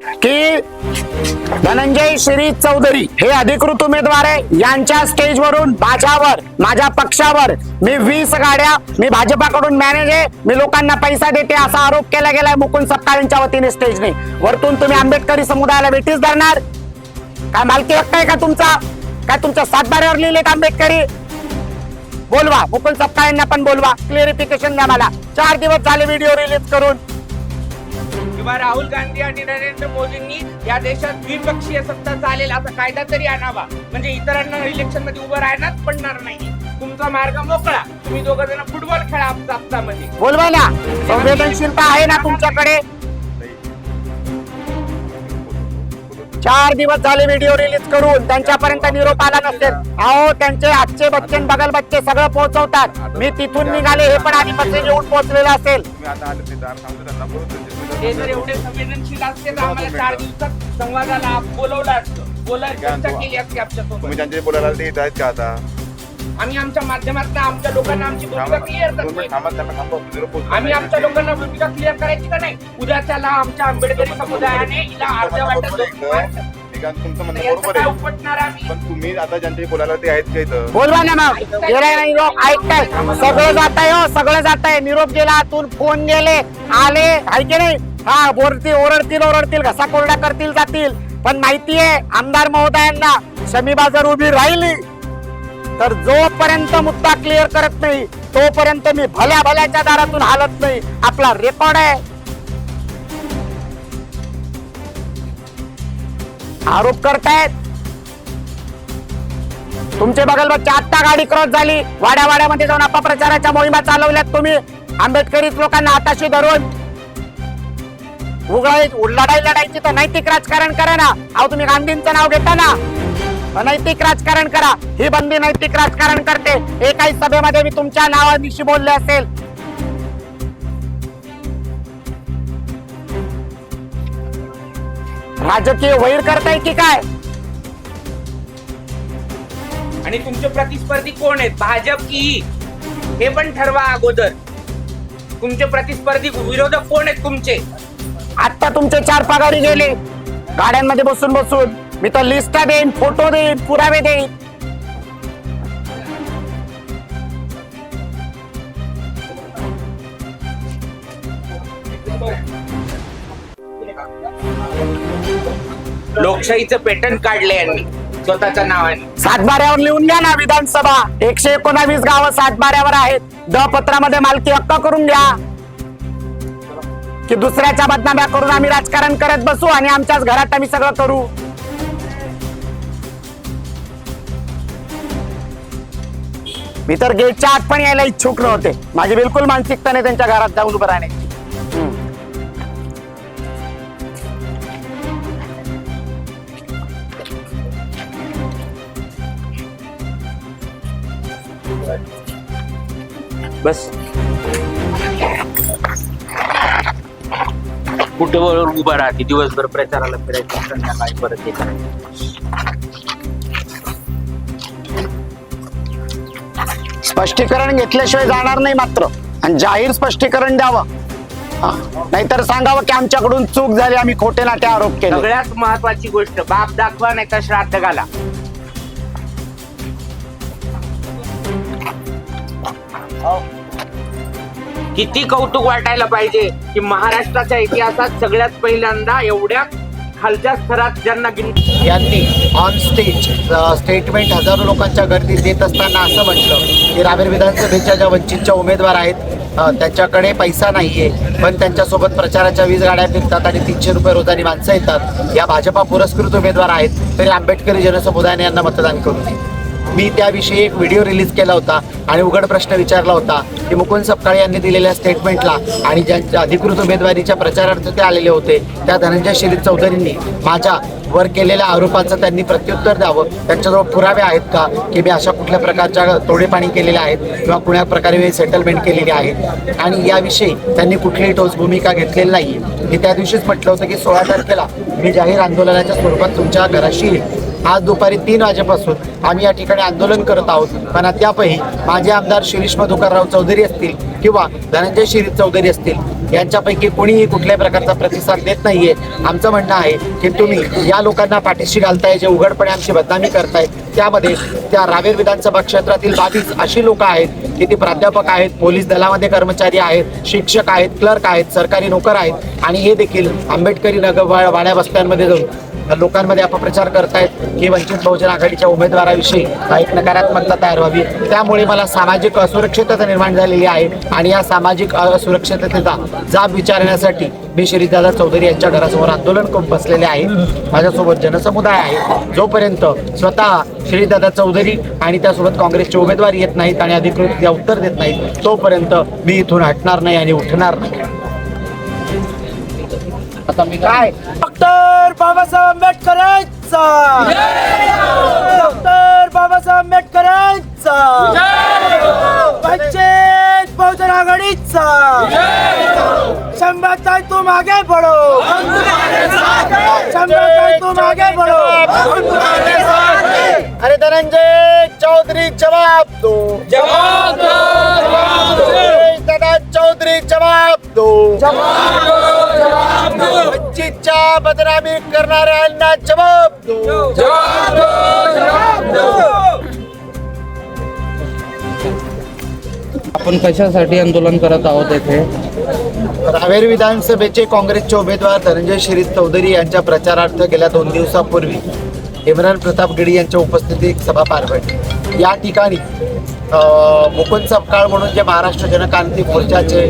की धनंजय श्री चौधरी हे अधिकृत उमेदवार आहे. यांच्या स्टेजवरून माझ्यावर माझ्या पक्षावर मी वीस गाड्या मी भाजपाकडून मॅनेज आहे. मी लोकांना पैसा देते असा आरोप केला गेलाय मुकुंद सत्तार यांच्या वतीने स्टेजने वरतून तुम्ही आंबेडकरी समुदायाला भेटीस धरणार? काय मालकी हक्क आहे का तुमचा? काय तुमच्या सातबाऱ्यावर लिहिलेत आंबेडकरी? बोलवा मुकुंद सत्तार यांना पण बोलवा. क्लिअरिफिकेशन द्या मला. चार दिवस झाले व्हिडिओ रिलीज करून. किंवा राहुल गांधी आणि नरेंद्र मोदींनी या देशात द्विपक्षीय सत्ता चालेल असा कायदा तरी आणावा. म्हणजे इतरांना इलेक्शनमध्ये उभं राहण्यात पडणार नाही. तुमचा मार्ग मोकळा. तुम्ही दोघ जण फुटबॉल खेळा हप्तामध्ये. बोलवा ना. संवेदनशीलता आहे ना तुमच्याकडे? चार दिवस झाले व्हिडिओ रिलीज करून त्यांच्यापर्यंत निरोप आला नसेल. अहो त्यांचे आजचे बच्चन बगल बच्चे सगळं पोहोचवतात. मी तिथून निघाले हे पण आधी मेसेज येऊन पोहोचलेलं असेल. ते जर एवढे संवेदनशील असते तर आम्हाला चार दिवसात संवादाला बोलवलं असतं. बोलायला चर्चा केली असती आमच्यासोबत तुम्ही त्यांचे बोलायला ते येत आहेत का आता? आम्ही आमच्या माध्यमातून आमच्या लोकांना आमची भूमिका क्लिअर करतोय. आम्ही आमच्या लोकांना भूमिका क्लिअर करायची का नाही? उद्याच्याला आमच्या आंबेडकरी समुदायाने हिला अर्ध्या वाटत तुमचं म्हणणं बरोबर आहे. पण तुम्ही आता बोलायला ते आहेत बोलवा ना मग. गेलाय ऐकताय. सगळं जात आहे हो सगळं जात आहे निरोप गेला आतून फोन गेले आले आहे की नाही? हा बोलतील ओरडतील ओरडतील घसा कोरडा करतील जातील. पण माहिती आहे आमदार महोदयांना शमीबा जर उभी राहिली. तर जोपर्यंत मुद्दा क्लिअर करत नाही तोपर्यंत मी भल्या भल्याच्या दारातून हालत नाही. आपला रेकॉर्ड आहे. आरोप करतायत. तुमचे बगल बच्चे आत्ता गाडी क्रॉस झाली. वाड्या वाड्यामध्ये जाऊन अपप्रचाराच्या मोहिमा चालवल्यात तुम्ही. आंबेडकरी लोकांना हाताशी धरून. उघडाई लढाई लढायची तर नैतिक राजकारण करा ना. अहो तुम्ही गांधींचं नाव घेता ना. नैतिक राजकारण करा. ही बंदी नैतिक राजकारण करते. एकाही सभेमध्ये मी तुमच्या नावानिशी बोलले असेल. राजकीय वैर करताय की काय? आणि तुमचे प्रतिस्पर्धी कोण आहेत? भाजप की हे? पण ठरवा अगोदर. तुमचे प्रतिस्पर्धी विरोधक कोण आहेत तुमचे? आता तुमचे चार पगारी गेले. गाड्यांमध्ये बसून बसून. मी तर लिस्ट देईन फोटो देईन पुरावे देईन. लोकशाहीचं पेटंट काढले यांनी स्वतःच्या नावाने सातबाऱ्यावर लिहून घ्या ना विधानसभा. एकशे एकोणावीस गावं सातबाऱ्यावर आहेत. द पत्रामध्ये मालकी हक्क करून घ्या. की दुसऱ्याच्या बदनाम्या करून आम्ही राजकारण करत बसू आणि आमच्याच घरात आम्ही सगळं करू. मी तर गेटच्या आत पण यायला इच्छुक नव्हते. माझी बिलकुल मानसिकता नाही त्यांच्या घरात जाऊन उभं राहण्याची. बस. कुठे उभं राहते दिवसभर प्रचाराला फिरायचं संध्याकाळी परत येतात स्पष्टीकरण घेतल्याशिवाय जाणार नाही मात्र. आणि जाहीर स्पष्टीकरण द्यावं. नाहीतर सांगावं की आमच्याकडून चूक झाली आम्ही खोटे नाटे आरोप केले. सगळ्यात महत्वाची गोष्ट बाप दाखवा नाही तर श्राद्ध घाला. किती कौतुक वाटायला पाहिजे की महाराष्ट्राच्या इतिहासात सगळ्यात पहिल्यांदा एवढ्या खालच्या स्तरात ज्यांना यांनी ऑन स्टेज स्टेटमेंट हजारो लोकांच्या गर्दीत देत असताना असं म्हटलं की रावेर विधानसभेच्या ज्या वंचितच्या उमेदवार आहेत त्यांच्याकडे पैसा नाहीये पण त्यांच्यासोबत प्रचाराच्या वीज गाड्या फिरतात आणि तीनशे रुपये रोजानी माणसं येतात. या भाजपा पुरस्कृत उमेदवार आहेत तरी आंबेडकरी जनसमुदायाने यांना मतदान करू नये. मी त्याविषयी एक व्हिडिओ रिलीज केला होता आणि उघड प्रश्न विचारला होता की मुकुंद सपकाळे यांनी दिलेल्या स्टेटमेंटला आणि ज्यांच्या अधिकृत उमेदवारीच्या प्रचारार्थ ते आलेले होते त्या धनंजय शिरीष चौधरींनी माझ्या वर केलेल्या आरोपांचं त्यांनी प्रत्युत्तर द्यावं. त्यांच्याजवळ पुरावे आहेत का? की मी अशा कुठल्या प्रकारच्या तोडेपाणी केलेल्या आहेत किंवा कुण्या प्रकारे मी सेटलमेंट केलेली आहे? आणि याविषयी त्यांनी कुठलीही ठोस भूमिका घेतलेली नाही मी त्या दिवशीच म्हटलं होतं की सोळा तारखेला मी जाहीर आंदोलनाच्या स्वरूपात तुमच्या घराशी येईल. आज दुपारी तीन वाजेपासून आम्ही या ठिकाणी आंदोलन करत आहोत. पण अद्यापही माझे आमदार शिरीष मधुकरराव चौधरी असतील किंवा धनंजय शिरीष चौधरी असतील यांच्यापैकी कोणीही कुठल्याही प्रकारचा प्रतिसाद देत नाहीये. आमचं म्हणणं आहे की तुम्ही या लोकांना पाठीशी घालताय जे उघडपणे आमची बदनामी करताय त्यामध्ये त्या रावेर विधानसभा क्षेत्रातील बावीस अशी लोक आहेत की ती प्राध्यापक आहेत पोलीस दलामध्ये कर्मचारी आहेत शिक्षक आहेत क्लर्क आहेत सरकारी नोकर आहेत. आणि हे देखील आंबेडकरी नगर वा- वाड्या वस्त्यांमध्ये जाऊन लोकांमध्ये अपप्रचार करतायत की वंचित बहुजन आघाडीच्या उमेदवाराविषयी एक नकारात्मकता तयार व्हावी. त्यामुळे मला सामाजिक असुरक्षितता निर्माण झालेली आहे आणि या सामाजिक असुरक्षिततेचा जाब विचारण्यासाठी मी श्रीदादा चौधरी यांच्या घरासमोर आंदोलन करून बसलेले आहे. माझ्यासोबत जनसमुदाय आहे. जोपर्यंत स्वतः श्रीदादा चौधरी आणि त्यासोबत काँग्रेसचे उमेदवार येत नाहीत आणि अधिकृत उत्तर देत नाहीत तोपर्यंत मी इथून हटणार नाही आणि उठणार नाही. आता मी काय? डॉक्टर बाबासाहेब आंबेडकरांचा! डॉक्टर बाबासाहेब आंबेडकरांचा! वंचित बहुजन आघाडीचा! तुम आगे बढ़ो तुम आगे बढ़ो अरे धनंजय चौधरी जवाब दो. जवाब दो दादा चौधरी जवाब दो. वंचितच्या बदनामी करणाऱ्यांना जवाब दो. आपण कशासाठी आंदोलन करत आहोत येथे रावेर विधानसभेचे काँग्रेसचे उमेदवार धनंजय शिरीष चौधरी यांच्या प्रचारार्थ गेल्या दोन दिवसापूर्वी इम्रान प्रताप गिडी यांच्या उपस्थितीत एक सभा पार पडली. या ठिकाणी मुकुंद सपकाळ म्हणून जे महाराष्ट्र जनक्रांती मोर्चाचे